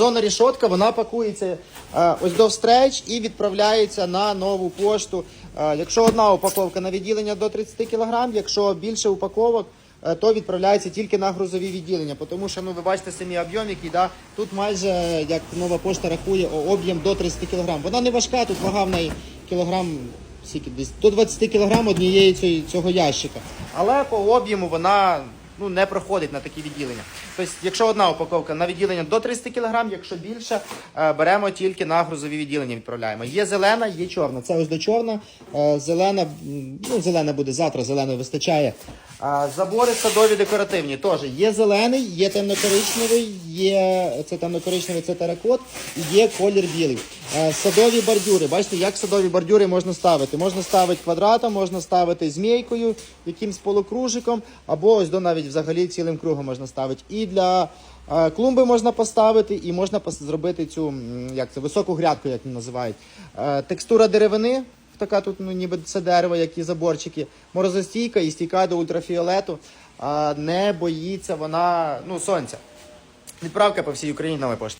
Зона рішотка, вона пакується е, ось до встреч і відправляється на нову пошту. Е, якщо одна упаковка на відділення до 30 кг, якщо більше упаковок, е, то відправляється тільки на грузові відділення. Тому що ну ви бачите самі об'єм, який да, тут майже як нова пошта рахує об'єм до 30 кг. Вона не важка, тут вага в неї кілограм. Скільки десь до 20 кг однієї цього ящика. Але по об'єму вона ну, не проходить на такі відділення. Тобто, якщо одна упаковка на відділення до 300 кг, якщо більше, е, беремо тільки на грузові відділення, відправляємо. Є зелена, є чорна. Це ось до чорна. Е, Зелена, ну, зелена буде завтра, зеленої вистачає. Забори садові декоративні теж є зелений, є темно-коричневий, є це темно-коричневий, це теракот, і є колір білий. Садові бордюри. Бачите, як садові бордюри можна ставити? Можна ставити квадратом, можна ставити змійкою, якимсь полукружиком, або ось до навіть взагалі цілим кругом можна ставити. І для клумби можна поставити, і можна зробити цю як це, високу грядку, як називають. Текстура деревини. Така тут, ну ніби це дерево, як і заборчики, морозостійка і стійка до ультрафіолету. А не боїться вона ну, сонця. Відправка по всій Україні нової пошти.